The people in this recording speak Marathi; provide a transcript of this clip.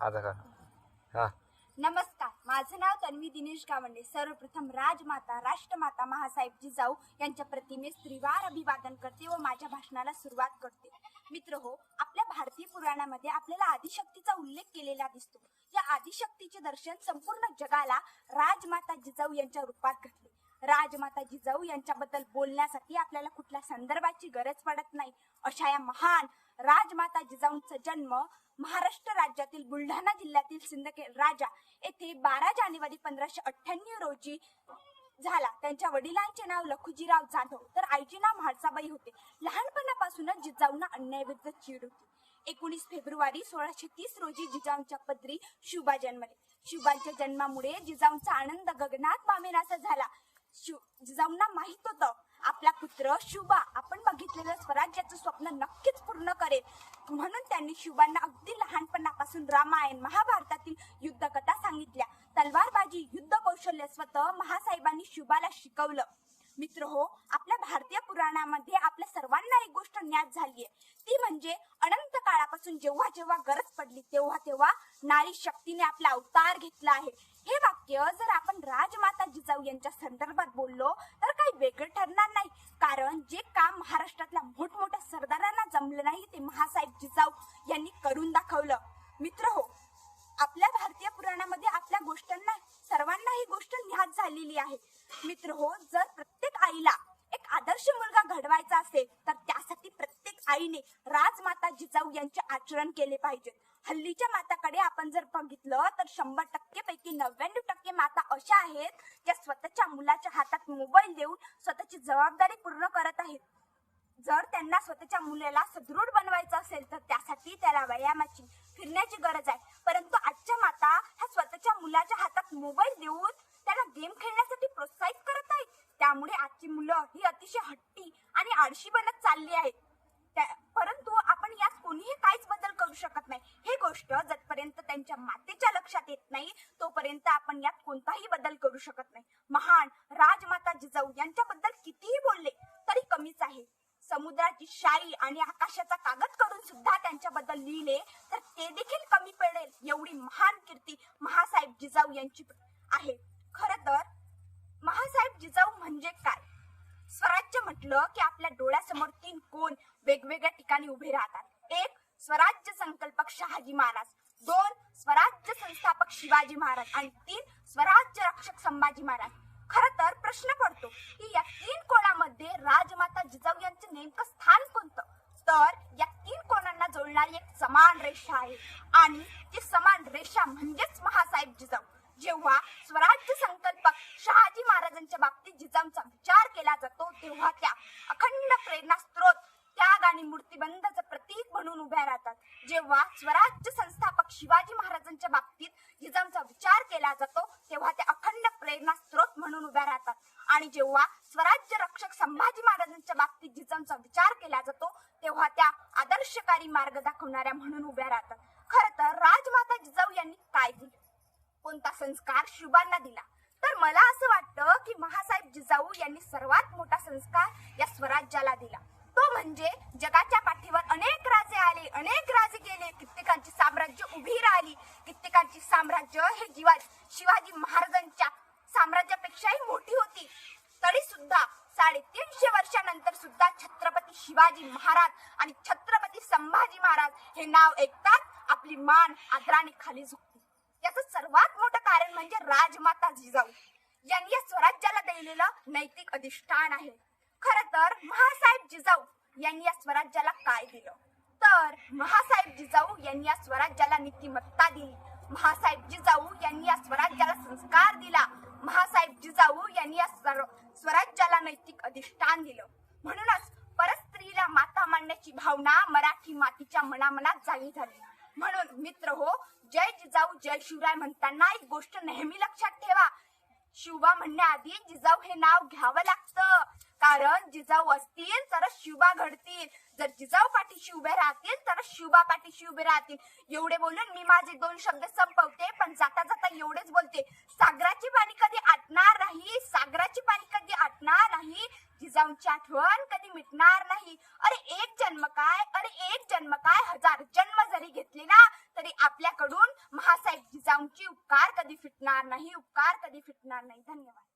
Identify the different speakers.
Speaker 1: आता का? हा.
Speaker 2: नमस्कार. माझं नाव तन्वी दिनेश गावंडे. सर्वप्रथम राजमाता राष्ट्रमाता महासाहेब जिजाऊ यांच्या प्रतिमेस त्रिवार अभिवादन करते व माझ्या भाषणाला सुरुवात करते. मित्र हो आपल्या भारतीय पुराणामध्ये आपल्याला आदिशक्तीचा उल्लेख केलेला दिसतो. या आदिशक्तीचे दर्शन संपूर्ण जगाला राजमाता जिजाऊ यांच्या रूपात घडले. राजमाता जिजाऊ यांच्याबद्दल बोलण्यासाठी आपल्याला कुठल्या संदर्भाची गरज पडत नाही. अशा या महान राजमाता जिजाऊंचा जन्म महाराष्ट्र राज्यातील बुलढाणा जिल्ह्यातील सिंदखेड राजा येथे बारा जानेवारी पंधराशे अठ्ठ्याण्णव रोजी झाला. त्यांच्या वडिलांचे नाव लखुजीराव जाधव. तर आईचे नाव म्हाळसाबाई होते. लहानपणापासूनच जिजाऊंना अन्यायविरुद्ध चीड होती. एकोणीस फेब्रुवारी सोळाशे तीस रोजी जिजाऊंच्या पदरी शुभा जन्मले शुभांच्या जन्मामुळे जिजाऊंचा आनंद गगनात पामेनासा झाला. शि- जिजाऊंना म्हणजे माहीत होतं. आपला पुत्र शुभा आपण बघितलेलं स्वराज्याचं स्वप्न नक्कीच पूर्ण करेल. म्हणून त्यांनी शुभांना अगदी लहानपणापासून रामायण महाभारतातील युद्धकथा सांगितल्या. तलवारबाजी युद्ध कौशल्य स्वतः महासाहेबांनी शुभाला शिकवलं. मित्र हो आपल्या भारतीय पुराणामध्ये आपल्या सर्वांना एक गोष्ट ज्ञात झालीय. ती म्हणजे अनंत काळापासून जेव्हा जेव्हा गरज पडली तेव्हा तेव्हा नारी शक्तीने आपला अवतार घेतला आहे. हे वाक्य जर आपण राजमाता जिजाऊ यांच्या संदर्भात बोललो तर काही वेगळं ठरणार नाही. कारण जे काम महाराष्ट्रातल्या मोठमोठ्या सरदारांना जमलं नाही ते महासाहेब जिजाऊ यांनी करून दाखवलं. मित्र हो आपल्या भारतीय पुराणामध्ये आपल्या गोष्टांना सर्वांना ही गोष्ट ज्ञात झालेली आहे. मित्र हो जर प्रत्येक आईला एक आदर्श मुलगा घडवायचा असेल तर त्यासाठी प्रत्येक आईने राजमाता जिजाऊ यांचे आचरण केले पाहिजे. हल्लीच्या माताकडे आपण जर बघितलं तर शंभर टक्के की नव्याण्णव टक्के माता अशा आहेत ज्या स्वतःच्या मुलाच्या हातात मोबाईल देऊन स्वतःची जबाबदारी पूर्ण करत आहेत. जर त्यांना स्वतःच्या मुलाला सदृढ बनवायचं असेल तर त्यासाठी त्याला व्यायामाची फिरण्याची गरज आहे. परंतु आजच्या माता ह्या स्वतःच्या मुलाच्या हातात मोबाईल देऊन त्याला गेम खेळण्यासाठी प्रोत्साहित करत आहेत. त्यामुळे आजची मुलं ही अतिशय हट्टी आणि आळशी बनत चालली आहेत. त्या- परंतु आपण यात कोणीही काहीच बदल करू शकत नाही. ही गोष्ट जर त्यांच्या मातेच्या लक्षात येत नाही तोपर्यंत आपण यात कोणताही बदल करू शकत नाही. महान राजमाता जिजाऊ यांच्याबद्दल कितीही बोलले तरी कमीच आहे. समुद्राची शाई आणि आकाशाचा कागद करून सुद्धा त्यांच्याबद्दल लिहिले तर ते देखील कमी पडेल एवढी महान कीर्ती महासाहेब जिजाऊ यांची आहे. खर तर महासाहेब जिजाऊ म्हणजे काय? स्वराज्य म्हटलं की आपल्या डोळ्यासमोर तीन कोण वेगवेगळ्या ठिकाणी उभे राहतात. एक स्वराज्य संकल्पक शहाजी महाराज. दोन स्वराज्य संस्थापक शिवाजी महाराज आणि तीन स्वराज्य रक्षक संभाजी महाराज. खर तर प्रश्न पडतो की या तीन कोणामध्ये राजमाता जिजाऊ यांचं नेमकं स्थान कोणतं? तर या तीन कोणांना जोडणारी एक समान रेषा आहे आणि ती समान रेषा म्हणजेच महासाहेब जिजाऊ. जेव्हा स्वराज्य संकल्पक शहाजी महाराजांच्या बाबतीत जिजाऊंचा विचार केला जातो तेव्हा त्या अखंड प्रेरणा स्त्रोत त्याग आणि मूर्तिबंधाचं प्रतीक म्हणून उभ्या राहतात. जेव्हा स्वराज्य संस्थापक शिवाजी महाराजांच्या बाबतीत जिजाऊंचा विचार केला जातो तेव्हा ते अखंड प्रेरणा स्रोत म्हणून उभ्या राहतात. आणि जेव्हा स्वराज्य रक्षक संभाजी महाराजांच्या बाबतीत जिजाऊंचा विचार केला जातो तेव्हा त्या आदर्शकारी मार्ग दाखवणाऱ्या म्हणून उभ्या राहतात. खर तर राजमाता जिजाऊ यांनी काय दिले? कोणता संस्कार शुभांना दिला? तर मला असं वाटतं की महासाहेब जिजाऊ यांनी सर्वात मोठा संस्कार या स्वराज्याला दिला. तो म्हणजे जगात पाठीवर अनेक राजे आले अनेक राजे गेले कित्येकांची साम्राज्य उभी राहिली कित्येकांची साम्राज्य हे जीवा शिवाजी महाराजांच्या साम्राज्यापेक्षाही मोठी होती तरी सुद्धा साडेतीनशे वर्षानंतर सुद्धा छत्रपती शिवाजी महाराज आणि छत्रपती संभाजी महाराज हे नाव ऐकतात आपली मान आदराने खाली झुकते. याचं सर्वात मोठं कारण म्हणजे राजमाता जिजाऊ. यांनी या स्वराज्याला दिलेलं नैतिक अधिष्ठान आहे. खर तर महासाहेब जिजाऊ यांनी या स्वराज्याला काय दिलं? तर महासाहेब जिजाऊ यांनी या स्वराज्याला नीतिमत्ता दिली. महासाहेब जिजाऊ यांनी या स्वराज्याला संस्कार दिला. महासाहेब जिजाऊ यांनी या स्वराज्याला नैतिक अधिष्ठान दिलं. म्हणूनच परस्त्रीला माता मांडण्याची भावना मराठी मातीच्या मनामनात जागी झाली. म्हणून मित्र हो जय जिजाऊ जय शिवराय म्हणताना एक गोष्ट नेहमी लक्षात ठेवा. शिवबा म्हणण्याआधी जिजाऊ हे नाव घ्यावं लागतं. कारण जिजाऊ असतील तरच शिवबा घडतील. जर जिजाऊ पाठीशी उभे राहतील तर शिवबा पाठीशी उभे राहतील. एवढे बोलून मी माझे दोन शब्द संपवते पण जाता जाता एवढेच बोलते. सागराची पाणी कधी आटणार नाही? सागराची पाणी कधी आटणार नाही? जिजाऊंची आठवण कधी मिटणार नाही? अरे एक जन्म काय? अरे एक जन्म काय? हजार जन्म जरी घेतले ना तरी आपल्याकडून महासाहेब जिजाऊंची उपकार कधी फिटणार नाही? उपकार कधी फिटणार नाही? धन्यवाद.